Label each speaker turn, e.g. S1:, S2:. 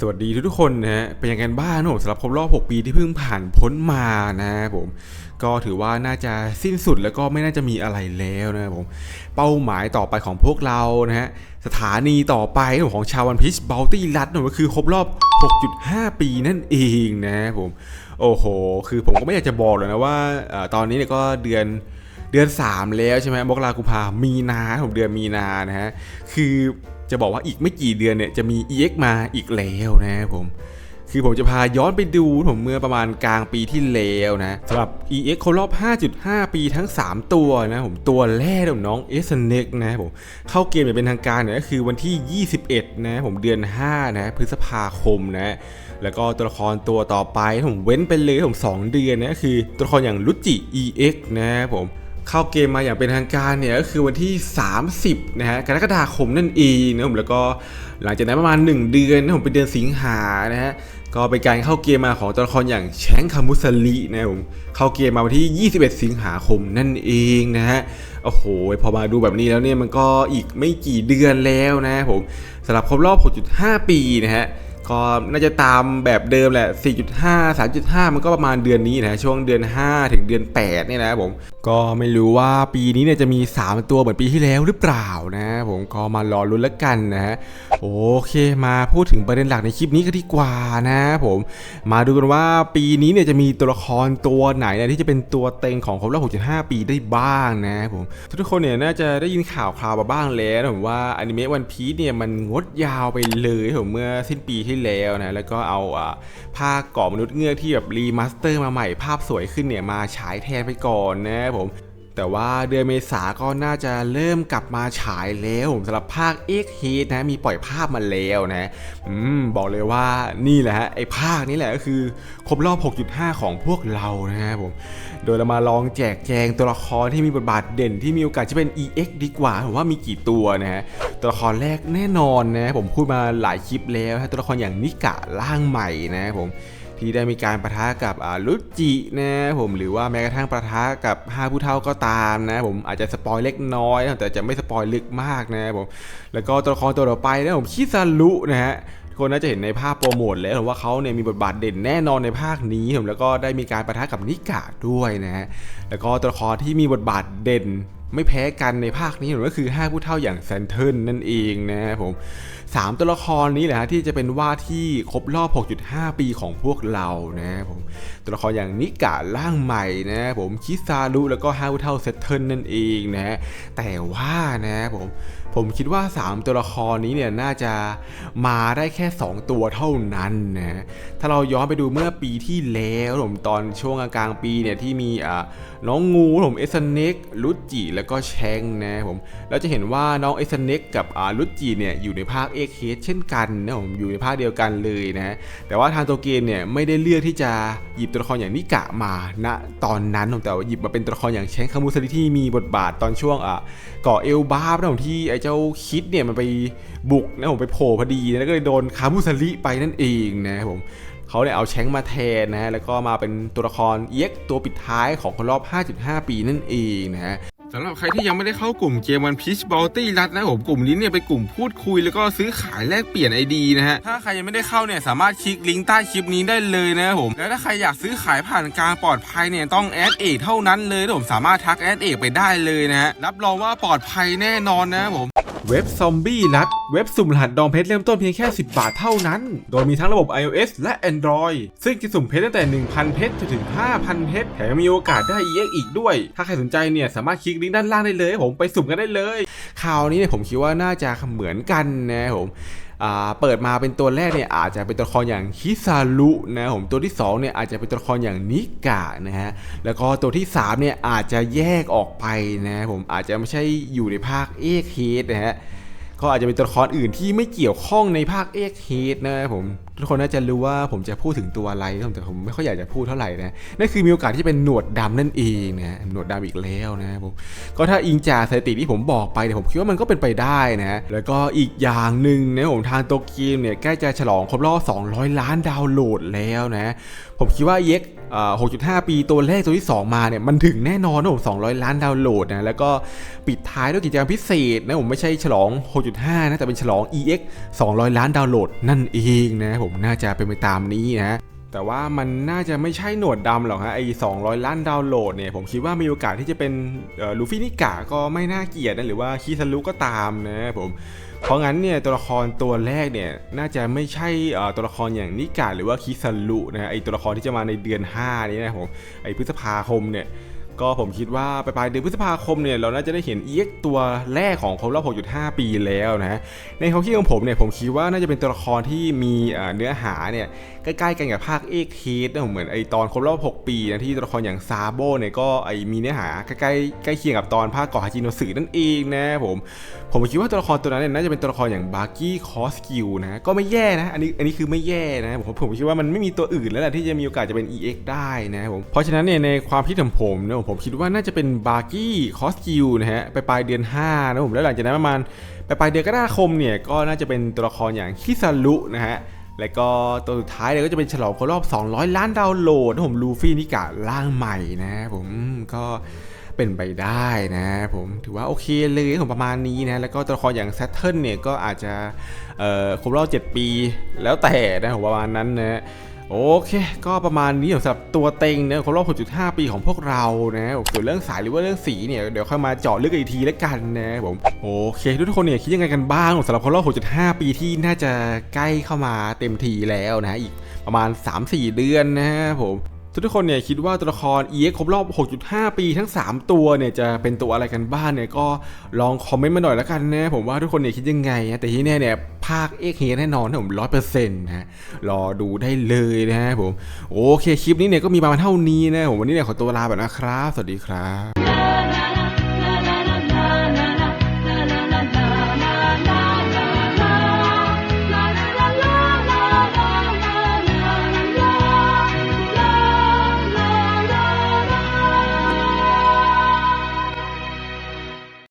S1: สวัสดีทุกๆคนนะฮะเป็นยังไงกันบ้างนะผมสำหรับครบรอบ 6 ปีที่เพิ่งผ่านพ้นมานะผมก็ถือว่าน่าจะสิ้นสุดแล้วก็ไม่น่าจะมีอะไรแล้วนะผมเป้าหมายต่อไปของพวกเรานะฮะสถานีต่อไปของชาววันพิชบัลตี้รัดนะก็คือครบรอบ 6.5 ปีนั่นเองนะผมโอ้โห คือผมก็ไม่อยากจะบอกเลยนะว่าตอนนี้เนี่ยก็เดือนเดือน 3 แล้วใช่ไหมมกรากุมภามีนาผมเดือนมีนานะฮะคือ จะบอกว่าอีกไม่กี่เดือนเนี่ยจะมี EX มาอีกแล้วนะครับผม คือผมจะพาย้อนไปดูผมเมื่อประมาณกลางปีที่แล้วนะสำหรับ EX ครบรอบ 5.5 ปีทั้ง 3 ตัวนะผมตัวแรกของน้อง s n e x นะครับผมเข้าเกมอย่างเป็นทางการเนี่ยก็คือวันที่ 21 นะผมเดือน 5 นะพฤษภาคมนะแล้วก็ตัวละครตัวต่อไปผมเว้นไปเลยผม 2 เดือนนะก็คือตัวละครอย่างลุจิ EX นะครับผม เข้าเกมมาอย่างเป็นทางการเนี่ยก็คือวันที่ 30นะฮะกรกฎาคมนั่นเองนะผมแล้วก็หลังจากนั้นประมาณ 1 เดือนนะผมเป็นเดือนสิงหานะฮะก็เป็นการเข้าเกมมาของตัวละครอย่างแชงคามุสลินะผมเข้าเกมมาวันที่ 21 สิงหาคมนั่นเองนะฮะโอ้โหพอมาดูแบบนี้แล้วเนี่ยมันก็อีกไม่กี่เดือนแล้วนะผมสำหรับครบรอบ 6.5 ปีนะฮะ ก็น่าจะตามแบบเดิมแหละ 4.5 3.5 มันก็ประมาณเดือนนี้นะ ช่วงเดือน 5 ถึงเดือน 8 เนี่ยนะครับผม ก็ไม่รู้ว่าปีนี้เนี่ยจะมี 3 ตัวเหมือนปีที่แล้วหรือเปล่านะ ผมก็มารอลุ้นแล้วกันนะฮะ โอเค มาพูดถึงประเด็นหลักในคลิปนี้กันดีกว่านะผม มาดูกันว่าปีนี้เนี่ยจะมีตัวละครตัวไหนเนี่ยที่จะเป็นตัวเต็งของครบรอบ 6.5 ปีได้บ้างนะผม ทุกคนเนี่ยน่าจะได้ยินข่าวคราวมาบ้างแล้วผมว่าอนิเมะวันพีซเนี่ยมันงดยาวไปเลยผมเมื่อสิ้นปีที่แล้วนะแล้วก็เอาอ่าภาคก่อมนุษย์เงือกที่แบบรีมาสเตอร์มาใหม่ภาพสวยขึ้นเนี่ยมาฉายแทนไปก่อนนะผม แต่ว่าเดือนเมษาก็น่าจะเริ่มกลับมาฉายแล้วสำหรับภาค X h e a t นะมีปล่อยภาพมาแล้วนะอืมบอกเลยว่านี่แหละฮะไอ้ภาคนี้แหละก็คือครบรอบ 6.5 ของพวกเรานะครับผมโดยเรามาลองแจกแจงตัวละครที่มีบทบาทเด่นที่มีโอกาสจะเป็น EX ดีกว่าผมว่ามีกี่ตัวนะฮะตัวละครแรกแน่นอนนะผมพูดมาหลายคลิปแล้วนะตัวละครอย่างนิกะร่างใหม่นะผม ที่ได้มีการประทะกับลุจินะผมหรือว่าแม้กระทั่งประทะกับห้าผู้เท่าก็ตามนะผมอาจจะสปอยเล็กน้อยแต่จะไม่สปอยลึกมากนะผมแล้วก็ตัวละครตัวต่อไปนะผมคิซารุนะฮะทุกคนน่าจะเห็นในภาพโปรโมทแล้วว่าเขาเนี่ยมีบทบาทเด่นแน่นอนในภาคนี้ผมแล้วก็ได้มีการประทะกับนิกะด้วยนะฮะแล้วก็ตัวละครที่มีบทบาทเด่น ไม่แพ้กันในภาคนี้ผมก็คือ 5 ผู้เท่าอย่างแซนเทิลนั่นเองนะครับผมสามตัวละครนี้แหละฮะที่จะเป็นว่าที่ครบรอบ 6.5 ปีของพวกเรานะครับผมตัวละครอย่างนิกะร่างใหม่นะครับผมคิซารุแล้วก็ฮาวุเท่าเซตเทิลนั่นเองนะฮะแต่ว่านะครับผมผมคิดว่า 3 ตัวละครนี้เนี่ยน่าจะมาได้แค่ 2 ตัวเท่านั้นนะถ้าเราย้อนไปดูเมื่อปีที่แล้วผมตอนช่วงกลางปีเนี่ยที่มีอ่า น้องงูผมเอสเน็กลุจิแล้วก็แชงนะผมเราจะเห็นว่าน้องเอสเน็กกับอ่าลุจิเนี่ยอยู่ในภาคเอเคสเช่นกันนะผมอยู่ในภาคเดียวกันเลยนะแต่ว่าทางตัวเกมเนี่ยไม่ได้เลือกที่จะหยิบตัวละครอย่างนิกะมาณตอนนั้นผมแต่ว่าหยิบมาเป็นตัวละครอย่างแชงคามูซาริที่มีบทบาทตอนช่วงอะกาะเอลบาร์นะผมที่ไอ้เจ้าคิดเนี่ยมันไปบุกนะผมไปโผล่พอดีนะแล้วก็เลยโดนคามูซาริไปนั่นเองนะครับผม เขาเนี่ยเอาแชงมาแทนนะฮะแล้วก็มาเป็นตัวละครเอ็กตัวปิดท้ายของคนรอบ 5.5 ปีนั่นเองนะฮะสำหรับใครที่ยังไม่ได้เข้ากลุ่มเกมวันพีชบอลตี้รัดนะผมกลุ่มนี้เนี่ยเป็นกลุ่มพูดคุยแล้วก็ซื้อขายแลกเปลี่ยนไอดีนะฮะถ้าใครยังไม่ได้เข้าเนี่ยสามารถคลิกลิงก์ใต้คลิปนี้ได้เลยนะผมแล้วถ้าใครอยากซื้อขายผ่านการปลอดภัยเนี่ยต้องแอดเอกเท่านั้นเลยนะผมสามารถทักแอดเอกไปได้เลยนะฮะรับรองว่าปลอดภัยแน่นอนนะผม เว็บซอมบี้รัดเว็บสุ่มรหัสดองเพชรเริ่มต้นเพียงแค่ 10 บาทเท่านั้น โดยมีทั้งระบบ iOS และ Android ซึ่งจะสุ่มเพชรตั้งแต่ 1,000 เพชรจนถึง 5,000 เพชรแถมยังมีโอกาสได้ EX อีกด้วย ถ้าใครสนใจเนี่ยสามารถคลิกลิงก์ด้านล่างได้เลยผมไปสุ่มกันได้เลยข่าวนี้เนี่ยผมคิดว่าน่าจะเหมือนกันนะผม เปิดมาเป็นตัวแรกเนี่ยอาจจะเป็นตัวละครอย่างฮิซารุนะผมตัวที่2เนี่ยอาจจะเป็นตัวละครอย่างนิกะนะฮะแล้วก็ตัวที่3เนี่ยอาจจะแยกออกไปนะผมอาจจะไม่ใช่อยู่ในภาคเอกเฮดนะฮะก็อาจจะเป็นตัวละครอื่นที่ไม่เกี่ยวข้องในภาคเอกเฮดนะผม ทุกคนน่าจะรู้ว่าผมจะพูดถึงตัวอะไรแต่ผมไม่ค่อยอยากจะพูดเท่าไหร่นะนั่นคือมีโอกาสที่เป็นหนวดดำนั่นเองนะหนวดดำอีกแล้วนะครับผมก็ถ้าอิงจากสถิติที่ผมบอกไปเนี่ยผมคิดว่ามันก็เป็นไปได้นะแล้วก็อีกอย่างหนึ่งนะผมทางโตเกียวเนี่ยใกล้จะฉลองครบรอบ200 ล้านดาวน์โหลดแล้วนะผมคิดว่าเย็ก 6.5 ปีตัวแรกตัวที่ 2 มาเนี่ยมันถึงแน่นอนนะผม200 ล้านดาวน์โหลดนะแล้วก็ปิดท้ายด้วยกิจกรรมพิเศษนะผมไม่ใช่ฉลอง 6.5 นะแต่เป็นฉลอง EX 200 ล้านดาวน์โหลดนั่นเองนะผมผมน่าจะเป็นไปตามนี้นะ แต่ว่ามันน่าจะไม่ใช่หนวดดำหรอกฮะไอ้200 ล้านดาวน์โหลดเนี่ยผมคิดว่ามีโอกาสที่จะเป็นลูฟี่นิกะก็ไม่น่าเกลียดนะหรือว่าคิซารุก็ตามนะผมเพราะงั้นเนี่ยตัวละครตัวแรกเนี่ยน่าจะไม่ใช่ตัวละครอย่างนิกะหรือว่าคิซารุนะฮะไอ้ตัวละครที่จะมาในเดือน 5 นี้นะผมไอ้พฤษภาคมเนี่ย ก็ผมคิดว่าปลายเดือนพฤษภาคมเนี่ยเราน่าจะได้เห็น EX ตัวแรกของครบรอบ6.5 ปีแล้วนะในความคิดของผมเนี่ยผมคิดว่าน่าจะเป็นตัวละครที่มีเนื้อหาเนี่ยใกล้ๆกันกับภาคเอกเคสนะผมเหมือนไอตอนครบรอบ 6 ปีนะที่ตัวละครอย่างซาโบเนี่ยก็ไอมีเนื้อหาใกล้ๆใกล้เคียงกับตอนภาคกาะฮาจิโนสึนั่นเองนะผมผมคิดว่าตัวละครตัวนั้นเนี่ยน่าจะเป็นตัวละครอย่างบาร์กี้คอสกิลนะก็ไม่แย่นะอันนี้อันนี้คือไม่แย่นะผมผมคิดว่ามันไม่มีตัวอื่นแล้วแหละที่จะมีโอกาสจะเป็น EX ได้นะผมเพราะฉะนั้นเนี่ยในความคิดของผมเนี่ยผมคิดว่าน่าจะเป็นบาร์กี้คอสกิลนะฮะไปปลายเดือน5นะผมแล้วหลังจากนั้นประมาณไปปลายเดือนกรกฎาคมเนี่ยก็น่าจะเป็นตัวละครอย่างคิซารุนะฮะแล้วก็ตัวสุดท้ายเนี่ยก็จะเป็นฉลองครบรอบ 200 ล้านดาวน์โหลดนะผมลูฟี่นิกะร่างใหม่นะผมก็เป็นไปได้นะผมถือว่าโอเคเลยผมประมาณนี้นะ แล้วก็ตัวละครอย่างแซทเทิลเนี่ยก็อาจจะครบรอบ 7 ปีแล้วแต่นะผมประมาณนั้นนะ โอเค ก็ประมาณนี้สำหรับตัวเต็งนะครบรอบ 6.5 ปีของพวกเรานะส่วนเรื่องสายหรือว่าเรื่องสีเนี่ยเดี๋ยวค่อยมาเจาะลึกอีกทีแล้วกันนะผมโอเค ทุกคนเนี่ยคิดยังไงกันบ้างสำหรับครบรอบ 6.5 ปีที่น่าจะใกล้เข้ามาเต็มทีแล้วนะอีกประมาณ 3-4 เดือนนะผม ทุกคนเนี่ยคิดว่าตัวละคร EX ครบรอบ 6.5 ปีทั้ง 3 ตัวเนี่ยจะเป็นตัวอะไรกันบ้างเนี่ยก็ลองคอมเมนต์มาหน่อยแล้วกันนะผมว่าทุกคนเนี่ยคิดยังไงนะแต่ที่แน่เนี่ยภาคเอกเฮแน่นอนนะผมร้อยเปอร์เซ็นต์นะรอดูได้เลยนะผมโอเคคลิปนี้เนี่ยก็มีประมาณเท่านี้นะผมวันนี้เนี่ยขอตัวลาไปนะครับ สวัสดีครับ